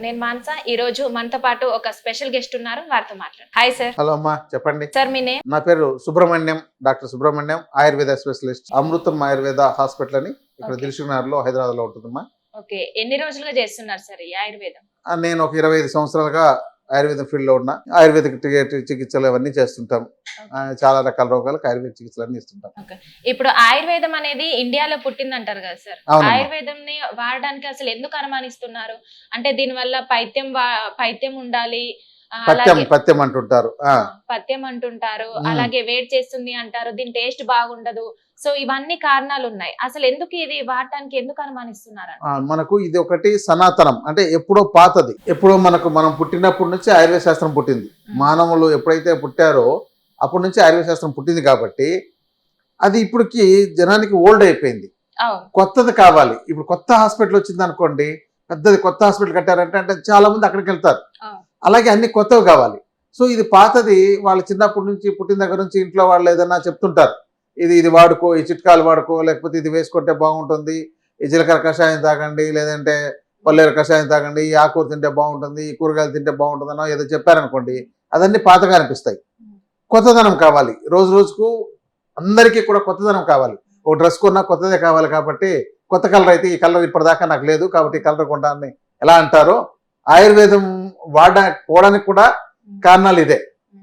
నేను మాన్సా. ఈ రోజు మనతో పాటు ఒక స్పెషల్ గెస్ట్ ఉన్నారు. వారితో మాట్లాడు. Hi sir. హలో అమ్మా చెప్పండి. సార్ మీ నేమ్? నా పేరు Subrahmanyam doctor Subrahmanyam Ayurveda specialist. Amrutham Ayurveda hospital అని ఇక్కడ Okay. దిల్సుఖ్నగర్లో హైదరాబాద్లో ఉంటుందమ్మా. ఓకే. ఎన్ని రోజులుగా చేస్తున్నారు సార్ ఈ ఆయుర్వేదం? నేను ఒక ఇరవై ఐదు సంవత్సరాలుగా ఆయుర్వేదం ఫీల్డ్లో ఉన్నా ఆయుర్వేదిక్ టి- చికిత్సలు అవన్నీ చేస్తుంటాం. చాలా రకాల రోగాలకు ఆయుర్వేద చికిత్సలు అన్ని ఇస్తుంటాం ఇప్పుడు ఆయుర్వేదం అనేది ఇండియాలో పుట్టిందంటారు కదా సార్? ఆయుర్వేదం ని వాడడానికి అసలు ఎందుకు అనుమానిస్తున్నారు? అంటే దీని వల్ల పైత్యం పైత్యం ఉండాలి పత్యం పత్యం అంటుంటారు. పత్యం అంటుంటారు. అలాగే వేడి చేస్తుంది అంటారు దీని టేస్ట్ బాగుండదు సో ఇవన్నీ కారణాలు ఉన్నాయి అసలు ఎందుకు ఇది వాడటానికి ఎందుకు అనుమానిస్తున్నారు మనకు ఇది ఒకటి సనాతనం. అంటే ఎప్పుడో పాతది. ఎప్పుడో మనకు మనం పుట్టినప్పటి నుంచి ఆయుర్వేద శాస్త్రం పుట్టింది. మానవులు ఎప్పుడైతే పుట్టారో అప్పటి నుంచి ఆయుర్వేద శాస్త్రం పుట్టింది కాబట్టి అది ఇప్పటికి జనానికి ఓల్డ్ అయిపోయింది. కొత్తది కావాలి. ఇప్పుడు కొత్త హాస్పిటల్ వచ్చింది అనుకోండి పెద్దది కొత్త హాస్పిటల్ కట్టారంటే అంటే చాలా మంది అక్కడికి వెళ్తారు. అలాగే అన్ని కొత్తవి కావాలి. సో ఇది పాతది. వాళ్ళు చిన్నప్పటి నుంచి పుట్టిన దగ్గర నుంచి ఇంట్లో వాళ్ళు ఏదైనా చెప్తుంటారు. ఇది ఇది వాడుకో ఈ చిట్కాలు వాడుకో లేకపోతే ఇది వేసుకుంటే బాగుంటుంది ఈ జీలకర్ర కషాయం తాగండి లేదంటే పల్లేరు కషాయం తాగండి ఈ ఆకుకూర తింటే బాగుంటుంది ఈ కూరగాయలు తింటే బాగుంటుందనో ఏదో చెప్పారనుకోండి అదన్నీ పాతగా అనిపిస్తాయి. కొత్తదనం కావాలి. రోజు రోజుకు అందరికీ కూడా కొత్తదనం కావాలి. ఒక డ్రెస్ కొన్నా కొత్తదే కావాలి కాబట్టి కొత్త కలర్ అయితే ఈ కలర్ ఇప్పటిదాకా నాకు లేదు కాబట్టి ఈ కలర్ కొంటానని ఎలా అంటారో ఆయుర్వేదం వాడడానికి పోవడానికి కూడా కారణాలు ఇదే.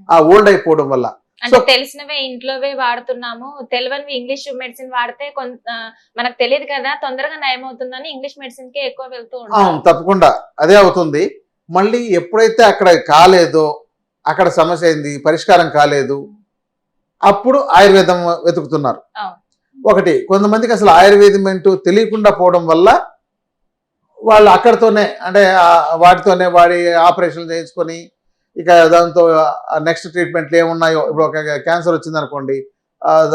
ఆ ఓల్డ్ అయిపోవడం వల్ల. అంటే తెలిసినవే ఇంట్లోవే వాడుతున్నాము. తెలియనివి ఇంగ్లీష్ మెడిసిన్ వాడితే మనకు తెలియదు కదా తొందరగా నయం అవుతుందని ఇంగ్లీష్ మెడిసిన్కి ఎక్కువ వెళ్తూ ఉంటాం తప్పకుండా. అదే అవుతుంది. మళ్ళీ ఎప్పుడైతే అక్కడ కాలేదో అక్కడ సమస్య అయింది పరిష్కారం కాలేదు అప్పుడు ఆయుర్వేదం వెతుకుతున్నారు. ఒకటి కొంతమందికి అసలు ఆయుర్వేదం ఏంటో తెలియకుండా పోవడం వల్ల వాళ్ళు అక్కడితోనే అంటే వాటితోనే వాడి ఆపరేషన్ చేయించుకొని ఇక దాంతో నెక్స్ట్ ట్రీట్మెంట్లు ఏమున్నాయో ఇప్పుడు ఒక క్యాన్సర్ వచ్చింది అనుకోండి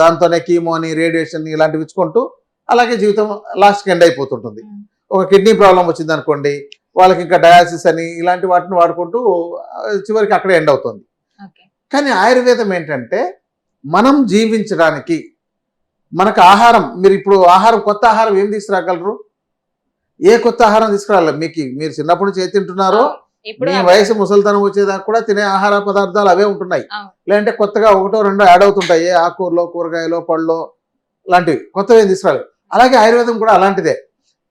దాంతోనే కీమోని రేడియేషన్ ఇలాంటివి ఇచ్చుకుంటూ అలాగే జీవితం లాస్ట్కి ఎండ్ అయిపోతుంటుంది. ఒక కిడ్నీ ప్రాబ్లం వచ్చింది అనుకోండి వాళ్ళకి ఇంకా డయాలసిస్ అని ఇలాంటి వాటిని వాడుకుంటూ చివరికి అక్కడే ఎండ్ అవుతుంది. కానీ ఆయుర్వేదం ఏంటంటే మనం జీవించడానికి మనకు ఆహారం మీరు ఇప్పుడు ఆహారం కొత్త ఆహారం ఏం తీసుకురాగలరు? ఏ కొత్త ఆహారం తీసుకురాలి? మీకు మీరు చిన్నప్పటి నుంచి ఏ తింటున్నారో ఇప్పుడు మీ వయసు ముసలితనం వచ్చేదాకా కూడా తినే ఆహార పదార్థాలు అవే ఉంటున్నాయి. లేదంటే కొత్తగా ఒకటో రెండో యాడ్ అవుతుంటాయి. ఏ ఆకుకూరలో కూరగాయలో పళ్ళలో లాంటివి. కొత్తవి ఏం తీసుకురాలి అలాగే ఆయుర్వేదం కూడా అలాంటిదే.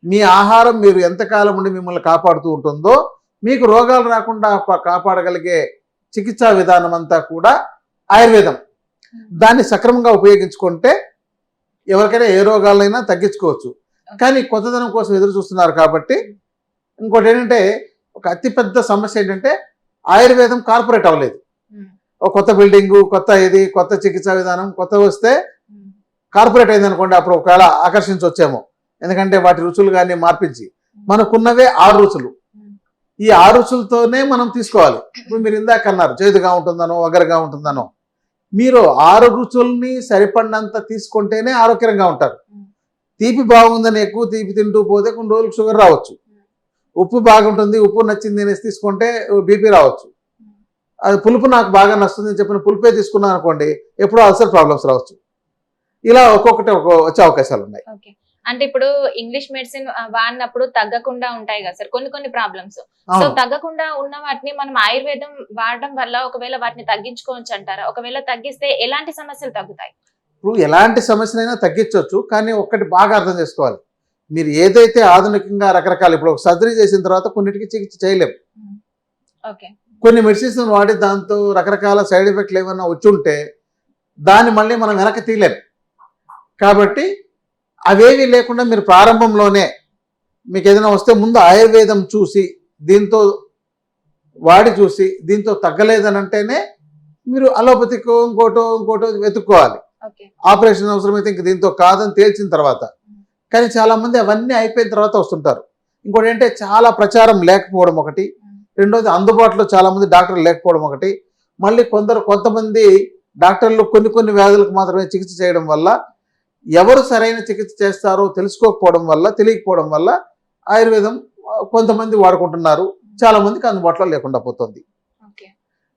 మీ ఆహారం మీరు ఎంతకాలం ఉండి మిమ్మల్ని కాపాడుతూ ఉంటుందో మీకు రోగాలు రాకుండా కాపాడగలిగే చికిత్సా విధానం అంతా కూడా ఆయుర్వేదం. దాన్ని సక్రమంగా ఉపయోగించుకుంటే ఎవరికైనా ఏ రోగాలైనా తగ్గించుకోవచ్చు. కానీ కొత్తదనం కోసం ఎదురు చూస్తున్నారు కాబట్టి ఇంకోటి ఏంటంటే ఒక అతిపెద్ద సమస్య ఏంటంటే ఆయుర్వేదం కార్పొరేట్ అవ్వలేదు. ఒక కొత్త బిల్డింగ్ కొత్త ఇది కొత్త చికిత్సా విధానం కొత్త వస్తే. కార్పొరేట్ అయింది అనుకోండి అప్పుడు ఒకవేళ ఆకర్షించవచ్చేమో ఎందుకంటే వాటి రుచులు కానీ మార్పించి మనకున్నవే ఆరు రుచులు. ఈ ఆరు రుచులతోనే మనం తీసుకోవాలి. ఇప్పుడు మీరు ఇందాక అన్నారు చేదుగా ఉంటుందనో వగరగా ఉంటుందనో. మీరు ఆరు రుచుల్ని సరిపడినంత తీసుకుంటేనే ఆరోగ్యంగా ఉంటారు. తీపి బాగుందని ఎక్కువ తీపి తింటూ పోతే కొన్ని రోజులు షుగర్ రావచ్చు. ఉప్పు బాగుంటుంది ఉప్పు నచ్చింది అనేసి తీసుకుంటే బీపీ రావచ్చు. అది పులుపు నాకు బాగా నచ్చుతుంది అని చెప్పిన పులుపే తీసుకున్నాను అనుకోండి ఎప్పుడో అల్సర్ ప్రాబ్లమ్స్ రావచ్చు. ఇలా ఒక్కొక్కటి ఒక వచ్చే అవకాశాలు ఉన్నాయి. అంటే ఇప్పుడు ఇంగ్లీష్ మెడిసిన్ వాడినప్పుడు తగ్గకుండా ఉంటాయి కదా సార్ కొన్ని కొన్ని ప్రాబ్లమ్స్. సో తగ్గకుండా ఉన్న వాటిని మనం ఆయుర్వేదం వాడడం వల్ల ఒకవేళ వాటిని తగ్గించుకోవచ్చు అంటారా? ఒకవేళ తగ్గిస్తే ఎలాంటి సమస్యలు తగ్గుతాయి? ఇప్పుడు ఎలాంటి సమస్యనైనా తగ్గించవచ్చు కానీ ఒక్కటి బాగా అర్థం చేసుకోవాలి. మీరు ఏదైతే ఆధునికంగా రకరకాల ఇప్పుడు ఒక సర్జరీ చేసిన తర్వాత కొన్నిటికి చికిత్స చేయలేం. ఓకే. కొన్ని మెడిసిన్స్ వాడి దాంతో రకరకాల సైడ్ ఎఫెక్ట్లు ఏమైనా వచ్చి ఉంటే దాన్ని మళ్ళీ మనం వెనక్కి తీయలేం. కాబట్టి అవేవి లేకుండా మీరు ప్రారంభంలోనే మీకు ఏదైనా వస్తే ముందు ఆయుర్వేదం చూసి దీంతో వాడి చూసి దీంతో తగ్గలేదని అంటేనే మీరు అలోపతికో ఇంకోటో ఇంకోటో వెతుక్కోవాలి. ఆపరేషన్ అవసరమైతే ఇంక దీంతో కాదని తేల్చిన తర్వాత కానీ చాలా మంది అవన్నీ అయిపోయిన తర్వాత వస్తుంటారు. ఇంకోటి ఏంటంటే చాలా ప్రచారం లేకపోవడం ఒకటి. రెండోది అందుబాటులో చాలా మంది డాక్టర్లు లేకపోవడం ఒకటి. మళ్ళీ కొందరు కొంతమంది డాక్టర్లు కొన్ని కొన్ని వ్యాధులకు మాత్రమే చికిత్స చేయడం వల్ల ఎవరు సరైన చికిత్స చేస్తారో తెలుసుకోకపోవడం వల్ల తెలియకపోవడం వల్ల ఆయుర్వేదం కొంతమంది వాడుకుంటున్నారు. చాలా మందికి అందుబాటులో లేకుండా పోతుంది.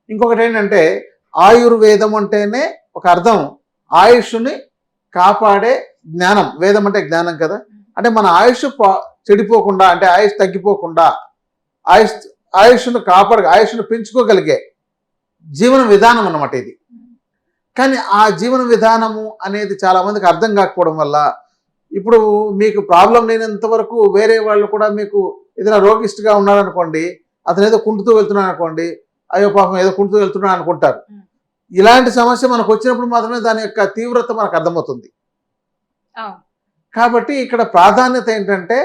ఇంకొకటి ఏంటంటే ఆయుర్వేదం అంటేనే ఒక అర్థం. ఆయుష్ని కాపాడే జ్ఞానం వేదం అంటే జ్ఞానం కదా అంటే మన ఆయుష్ చెడిపోకుండా అంటే ఆయుష్ తగ్గిపోకుండా ఆయుష్ ఆయుష్ను కాపాడ ఆయుష్ను పెంచుకోగలిగే జీవన విధానం అన్నమాట ఇది కానీ ఆ జీవన విధానము అనేది చాలా మందికి అర్థం కాకపోవడం వల్ల ఇప్పుడు మీకు ప్రాబ్లం లేనంత వరకు వేరే వాళ్ళు కూడా మీకు ఏదైనా రోగిస్ట్గా ఉన్నారనుకోండి అతను ఏదో కుంటుతూ వెళ్తున్నాడు అనుకోండి అయ్యో పాపం ఏదో కుంటుతూ వెళ్తున్నాడు అనుకుంటారు. ఇలాంటి సమస్య మనకు వచ్చినప్పుడు మాత్రమే దాని యొక్క తీవ్రత మనకు అర్థమవుతుంది. కాబట్టి ఇక్కడ ప్రాధాన్యత ఏంటంటే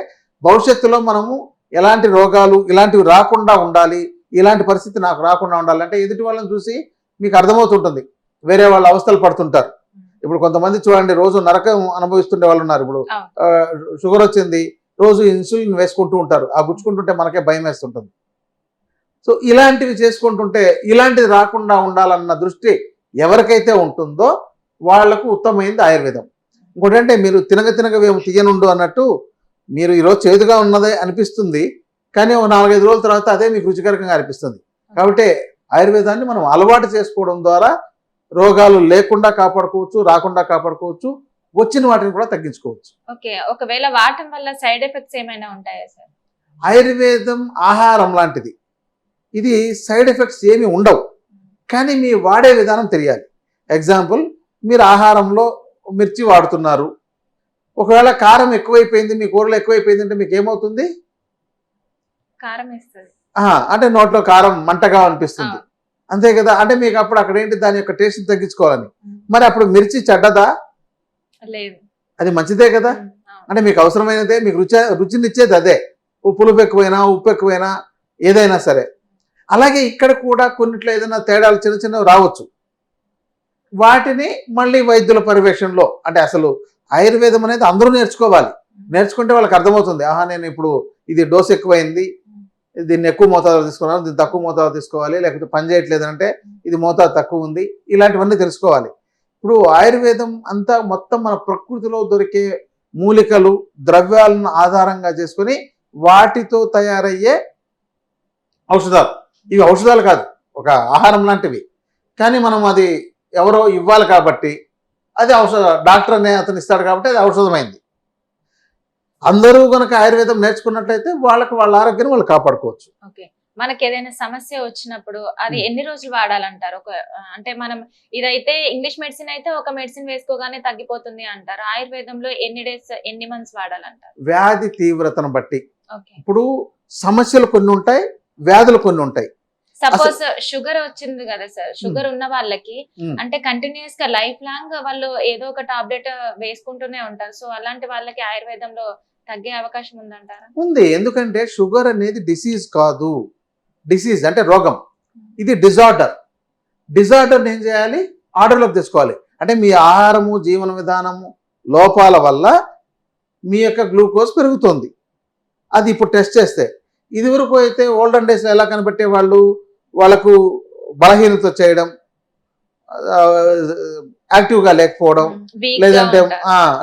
భవిష్యత్తులో మనము ఎలాంటి రోగాలు ఇలాంటివి రాకుండా ఉండాలి ఇలాంటి పరిస్థితి నాకు రాకుండా ఉండాలి అంటే ఎదుటి వాళ్ళని చూసి మీకు అర్థమవుతుంటుంది. వేరే వాళ్ళ అవస్థలు పడుతుంటారు. ఇప్పుడు కొంతమంది చూడండి రోజు నరకం అనుభవిస్తుండే వాళ్ళు ఉన్నారు. ఇప్పుడు షుగర్ వచ్చింది రోజు ఇన్సులిన్ వేసుకుంటూ ఉంటారు. ఆ గుచ్చుకుంటుంటే మనకే భయం వేస్తుంటుంది. సో ఇలాంటివి చేసుకుంటుంటే ఇలాంటిది రాకుండా ఉండాలన్న దృష్టి ఎవరికైతే ఉంటుందో వాళ్ళకు ఉత్తమమైంది ఆయుర్వేదం. ఇంకోటి అంటే మీరు తినగ తినగ మేము తీయనుండు అన్నట్టు మీరు ఈరోజు చేదుగా ఉన్నదే అనిపిస్తుంది. కానీ ఒక నాలుగైదు రోజుల తర్వాత అదే మీకు రుచికరంగా అనిపిస్తుంది. కాబట్టి ఆయుర్వేదాన్ని మనం అలవాటు చేసుకోవడం ద్వారా రోగాలు లేకుండా కాపాడుకోవచ్చు రాకుండా కాపాడుకోవచ్చు వచ్చిన వాటిని కూడా తగ్గించుకోవచ్చు. ఓకే. ఒకవేళ వాడటం వల్ల సైడ్ ఎఫెక్ట్స్ ఏమైనా ఉంటాయా సార్? ఆయుర్వేదం ఆహారం లాంటిది. ఇది సైడ్ ఎఫెక్ట్స్ ఏమి ఉండవు. కానీ మీ వాడే విధానం తెలియాలి. ఎగ్జాంపుల్ మీరు ఆహారంలో మిర్చి వాడుతున్నారు. ఒకవేళ కారం ఎక్కువైపోయింది మీ కూరలో ఎక్కువైపోయింది అంటే మీకు ఏమవుతుంది కారం వేస్తుంది. అంటే నోట్లో కారం మంటగా అనిపిస్తుంది. అంతే కదా? అంటే మీకు అప్పుడు అక్కడ ఏంటి దాని యొక్క టేస్ట్ తగ్గించుకోవాలని. మరి అప్పుడు మిర్చి చెడ్డదా? లేదు. అది మంచిదే కదా. అంటే మీకు అవసరమైనదే మీకు రుచి రుచినిచ్చేది అదే. పులుపు ఎక్కువైనా ఉప్పు ఎక్కువైనా ఏదైనా సరే. అలాగే ఇక్కడ కూడా కొన్నిట్లో ఏదైనా తేడాలు చిన్న చిన్నవి రావచ్చు. వాటిని మళ్ళీ వైద్యుల పర్యవేక్షణలో అంటే అసలు ఆయుర్వేదం అనేది అందరూ నేర్చుకోవాలి. నేర్చుకుంటే వాళ్ళకి అర్థమవుతుంది. ఆహా నేను ఇప్పుడు ఇది డోస్ ఎక్కువైంది. దీన్ని ఎక్కువ మోతాదు తీసుకున్నాను. దీన్ని తక్కువ మోతాదు తీసుకోవాలి. లేకపోతే పని చేయట్లేదు అంటే ఇది మోతాదు తక్కువ ఉంది. ఇలాంటివన్నీ తెలుసుకోవాలి. ఇప్పుడు ఆయుర్వేదం అంతా మొత్తం మన ప్రకృతిలో దొరికే మూలికలు ద్రవ్యాలను ఆధారంగా చేసుకొని వాటితో తయారయ్యే ఔషధాలు. ఇవి ఔషధాలు కాదు. ఒక ఆహారం లాంటివి. కానీ మనం అది ఎవరో ఇవ్వాలి కాబట్టి అది ఔషధ డాక్టర్ అనే అతను ఇస్తాడు కాబట్టి అది ఔషధమైంది. అందరూ కనుక ఆయుర్వేదం నేర్చుకున్నట్లయితే వాళ్ళకి వాళ్ళ ఆరోగ్యాన్ని వాళ్ళు కాపాడుకోవచ్చు. ఓకే. మనకి ఏదైనా సమస్య వచ్చినప్పుడు అది. ఎన్ని రోజులు వాడాలంటారు? ఒక అంటే మనం ఇదైతే ఇంగ్లీష్ మెడిసిన్ అయితే ఒక మెడిసిన్ వేసుకోగానే తగ్గిపోతుంది అంటారు. ఆయుర్వేదంలో ఎన్ని డేస్ ఎన్ని మంత్స్ వాడాలంటారు? వ్యాధి తీవ్రతను బట్టి. ఇప్పుడు సమస్యలు కొన్ని ఉంటాయి వ్యాధులు కొన్ని ఉంటాయి. సపోజ్ షుగర్ వచ్చింది కదా సార్ షుగర్ ఉన్న వాళ్ళకి. అంటే కంటిన్యూస్గా లైఫ్ లాంగ్ వాళ్ళు ఏదో ఒక టాబ్లెట్ వేసుకుంటూనే ఉంటారు. సో అలాంటి వాళ్ళకి ఆయుర్వేదంలో తగ్గే అవకాశం ఉందంటారా? ఉంది. ఎందుకంటే షుగర్ అనేది డిసీజ్ కాదు. డిసీజ్ అంటే రోగం. ఇది డిజార్డర్ డిజార్డర్ని ఏం చేయాలి? ఆర్డర్లోకి తెచ్చుకోవాలి. అంటే మీ ఆహారము జీవన విధానము లోపాల వల్ల మీ యొక్క గ్లూకోజ్ పెరుగుతుంది. అది ఇప్పుడు టెస్ట్ చేస్తే. ఇదివరకు అయితే ఓల్డెన్ డేస్లో ఎలా కనిపెట్టే వాళ్ళు వాళ్ళకు బలహీనత చేయడం యాక్టివ్గా లేకపోవడం లేదంటే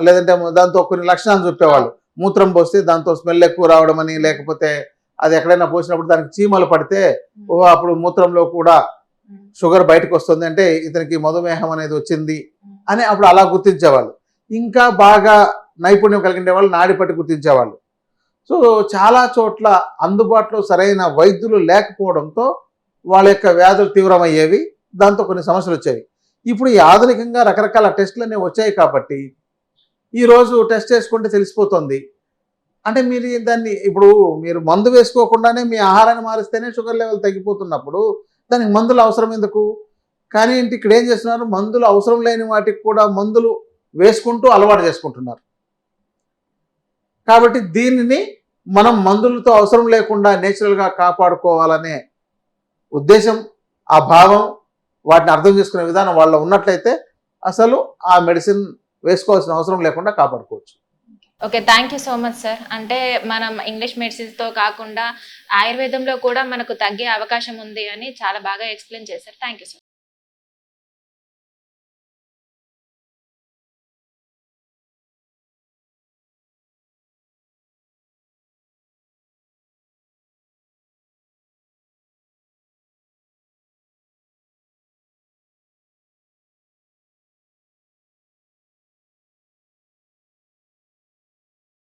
లేదంటే దాంతో కొన్ని లక్షణాలు చెప్పేవాళ్ళు. మూత్రం పోస్తే దాంతో స్మెల్ ఎక్కువ రావడం అని లేకపోతే అది ఎక్కడైనా పోసినప్పుడు దానికి చీమలు పడితే ఓ అప్పుడు మూత్రంలో కూడా షుగర్ బయటకు వస్తుంది అంటే ఇతనికి మధుమేహం అనేది వచ్చింది అని అప్పుడు అలా గుర్తించేవాళ్ళు. ఇంకా బాగా నైపుణ్యం కలిగిన వాళ్ళు నాడి పట్టి గుర్తించేవాళ్ళు. సో చాలా చోట్ల అందుబాటులో సరైన వైద్యులు లేకపోవడంతో వాళ్ళ యొక్క వ్యాధులు తీవ్రమయ్యేవి దాంతో కొన్ని సమస్యలు వచ్చేవి. ఇప్పుడు ఈ ఆధునికంగా రకరకాల టెస్టులు అనేవి వచ్చాయి కాబట్టి ఈరోజు టెస్ట్ చేసుకుంటే తెలిసిపోతుంది. అంటే మీరు దాన్ని ఇప్పుడు మీరు మందు వేసుకోకుండానే మీ ఆహారాన్ని మారిస్తేనే షుగర్ లెవెల్ తగ్గిపోతున్నప్పుడు దానికి మందులు అవసరం ఎందుకు? కానీ ఏంటి ఇక్కడ ఏం చేస్తున్నారు? మందులు అవసరం లేని వాటికి కూడా మందులు వేసుకుంటూ అలవాటు చేసుకుంటున్నారు. కాబట్టి దీనిని మనం మందులతో అవసరం లేకుండా నేచురల్గా కాపాడుకోవాలనే ఉద్దేశం ఆ భావం వాటిని అర్థం చేసుకునే విధానం వాళ్ళ ఉన్నట్లయితే అసలు ఆ మెడిసిన్ వేసుకోవాల్సిన అవసరం లేకుండా కాపాడుకోవచ్చు. Okay thank you so much sir. అంటే మనం ఇంగ్లీష్ మెడిసిన్స్తో కాకుండా ఆయుర్వేదంలో కూడా మనకు తగ్గే అవకాశం ఉంది అని చాలా బాగా ఎక్స్ప్లెయిన్ చేశారు. Thank you so